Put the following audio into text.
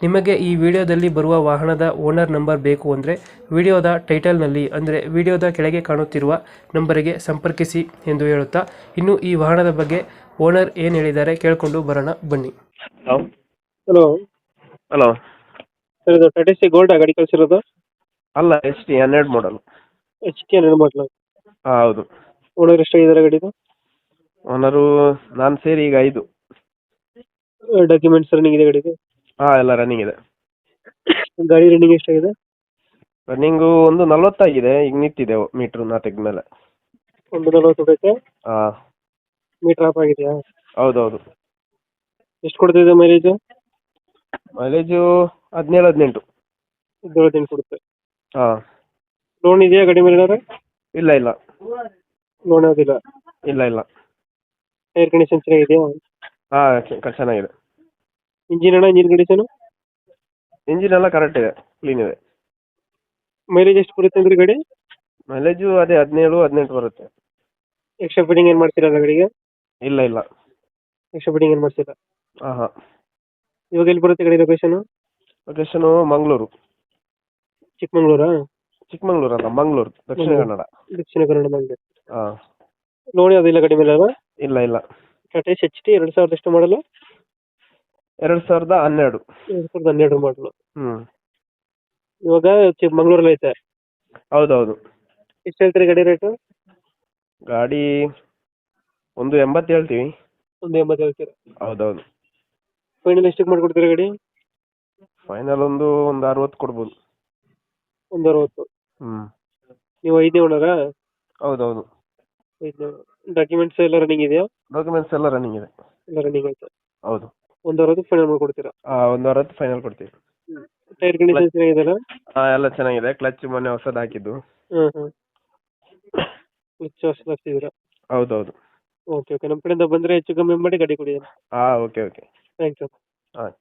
ನಿಮಗೆ ಈ ವಿಡಿಯೋದಲ್ಲಿ ಬರುವ ವಾಹನದ ಓನರ್ ನಂಬರ್ ಬೇಕು ಅಂದರೆ ವಿಡಿಯೋದ ಟೈಟಲ್ನಲ್ಲಿ ಅಂದರೆ ವಿಡಿಯೋದ ಕೆಳಗೆ ಕಾಣುತ್ತಿರುವ ನಂಬರಿಗೆ ಸಂಪರ್ಕಿಸಿ ಎಂದು ಹೇಳುತ್ತಾ ಇನ್ನು ಈ ವಾಹನದ ಬಗ್ಗೆ ಓನರ್ ಏನು ಹೇಳಿದ್ದಾರೆ ಕೇಳಿಕೊಂಡು ಬರೋಣ ಬನ್ನಿ. ಹಲೋ. ಹಲೋ. ಹಲೋ. ಸರ್ ಇದು ಟಾಟಾ ಸಿ ಗೋಲ್ಡ್ ಗಾಡಿ ಕಳಿಸಿರೋದು? ಅಲ್ಲ ಎಚ್ ಟಿ ಹನ್ನೆರಡು ಮಾಡಲ್ ಎಚ್ ಟಿ ಹನ್ನೆರಡು ಮಾಡಲು ಹಾಂ ಹೌದು. ಓನರ್ ಎಷ್ಟಾಗಿದ್ದಾರೆ ಗಾಡಿದು? ಓನರು ನಾನು ಸೇರಿ ಈಗ ಐದು. ಡಾಕ್ಯುಮೆಂಟ್ಸ್ ರನ್ನಿಂಗ್ ಇದೆ ಗಾಡಿದು? ಹಾಂ ಎಲ್ಲ ರನ್ನಿಂಗ್ ಇದೆ. ಗಾಡಿ ರನ್ನಿಂಗ್ ಎಷ್ಟಾಗಿದೆ? ರನ್ನಿಂಗು ಒಂದು ನಲವತ್ತಾಗಿದೆ ಈಗ ನಿಂತಿದೆ ಮೀಟ್ರ್ ನಾ ಮೇಲೆ. ಒಂದು ನಲವತ್ತು ಬೇಕೆ ಹಾಂ. ಮೀಟರ್ ಆಫ್ ಆಗಿದೆಯಾ? ಹೌದೌದು. ಎಷ್ಟು ಕೊಡ್ತಿದೆ ಮೈಲೇಜ್ ಮೈಲೇಜು ಹದಿನೇಳು ಹದಿನೆಂಟು. ಹದಿನೇಳು ಕೊಡುತ್ತೆ. ಹಾಂ. ಲೋನ್ ಇದೆಯಾ ಗಾಡಿ ಮೇಲೆ ಇಲ್ಲ ಇಲ್ಲ. ಲೋನ್ ಯಾವುದಿಲ್ಲ? ಇಲ್ಲ ಇಲ್ಲ. ಏರ್ ಕಂಡೀಷನ್ ಚೆನ್ನಾಗಿದೆಯಾ? ಹಾಂ ಚೆನ್ನಾಗಿದೆ. ಇಂಜಿನ್ ಅಣ್ಣ ಇಂಜಿನ್ ಕಂಡೀಷನ್ ಇಂಜಿನ್ ಎಲ್ಲ ಕರೆಕ್ಟ್ ಇದೆ ಕ್ಲೀನ್ ಇದೆ. ಮೈಲೇಜ್ ಎಷ್ಟು ಬರುತ್ತೆ ಅಂದ್ರೆ ಗಾಡಿ? ಮೈಲೇಜು ಅದೇ ಹದಿನೇಳು ಹದಿನೆಂಟು ಬರುತ್ತೆ. ಎಕ್ಸ್ಟ್ರಾ ಫಿಟ್ಟಿಂಗ್ ಏನು ಮಾಡ್ತೀರಾ ಗಾಡಿಗೆ? ಇಲ್ಲ ಇಲ್ಲ. ಎಕ್ಸ್ಟ್ರಾ ಫಿಟ್ಟಿಂಗ್ ಏನು ಮಾಡ್ತೀರಾ? ಹಾಂ ಹಾಂ ಇವಾಗ ಎಲ್ಲಿ ಬರುತ್ತೆ ಗಾಡಿ ಲೊಕೇಶನ್ ಲೊಕೇಶನ್ ಮಂಗಳೂರು. ಚಿಕ್ಕಮಂಗ್ಳೂರಾ? ಚಿಕ್ಕಮಂಗ್ಳೂರು ಅಲ್ಲ ಮಂಗಳೂರು ದಕ್ಷಿಣ ಕನ್ನಡ. ದಕ್ಷಿಣ ಕನ್ನಡದಲ್ಲಿ ಹಾಂ. ಲೋನ್ ಯಾವುದಿಲ್ಲ ಗಾಡಿ ಮೇಲೆ ಅಲ್ಲ ಇಲ್ಲ ಇಲ್ಲ. ಟಾಟಾ ಎಚ್ ಟಿ ಎರಡು ಸಾವಿರದ ಎಷ್ಟು ಮಾಡಲು ಎರಡು ಸಾವಿರದ ಹನ್ನೆರಡು. ಎರಡ್ ಸಾವಿರದ ಹನ್ನೆರಡು ಮಾಡಲು ಹ್ಮ್. ಇವಾಗ ಚಿಕ್ಕಮಂಗ್ಳೂರಲ್ಲಿ ಐತೆ. ಹೌದೌದು. ಎಷ್ಟು ಹೇಳ್ತೀರಿ ಗಾಡಿ ರೇಟು ಗಾಡಿ ಒಂದು ಎಂಬತ್ತು ಹೇಳ್ತೀವಿ. ಒಂದು ಎಂಬತ್ತು ಹೇಳ್ತೀರಾ? ಹೌದೌದು. ಫೈನಲ್ ಎಷ್ಟಕ್ಕೆ ಮಾಡ್ಕೊಡ್ತೀರಾ ಗಾಡಿ? ಫೈನಲ್ ಒಂದು ಒಂದು ಅರವತ್ತು ಕೊಡ್ಬೋದು. ಒಂದು ಅರವತ್ತು. ಹ್ಮ್. ನೀವು ಐದನೇ ಓನರಾ? ಹೌದೌದು. ಐದನೇ ಡಾಕ್ಯುಮೆಂಟ್ಸ್ ಎಲ್ಲ ರನ್ನಿಂಗ್ ಇದೆಯಾ? ಡಾಕ್ಯುಮೆಂಟ್ಸ್ ಎಲ್ಲ ರನ್ನಿಂಗ್ ಇದೆ. ಎಲ್ಲ ರನ್ನಿಂಗ್ ಐತೆ ಹೌದು. ಒಂದು ಅರವತ್ತು ಫೈನಲ್ ಮಾಡ್ಕೊಡ್ತೀರಾ ಹಾಂ ಒಂದು ಅರವತ್ತು ಫೈನಲ್ ಕೊಡ್ತೀವಿ ಟೈರ್ ಕಂಡೀಷನ್ ಚೆನ್ನಾಗಿದೆಯಲ್ಲ? ಆ, ಎಲ್ಲ ಚೆನ್ನಾಗಿದೆ. ಕ್ಲಚ್ ಮೊನ್ನೆ ಹೊಸದು ಹಾಕಿದ್ದು. ಹಾಂ ಹಾಂ ವಿಶ್ವಾಸ ಹೌದು ಹೌದೌದು. ಓಕೆ ಓಕೆ ನಮ್ಮ ಕಡೆಯಿಂದ ಬಂದ್ರೆ ಹೆಚ್ಚು ಕಮ್ಮಿ ಮಾಡಿ ಗಾಡಿ ಕೊಡಿ ಆ ಓಕೆ ಓಕೆ ಥ್ಯಾಂಕ್ ಯು ಹಾಂ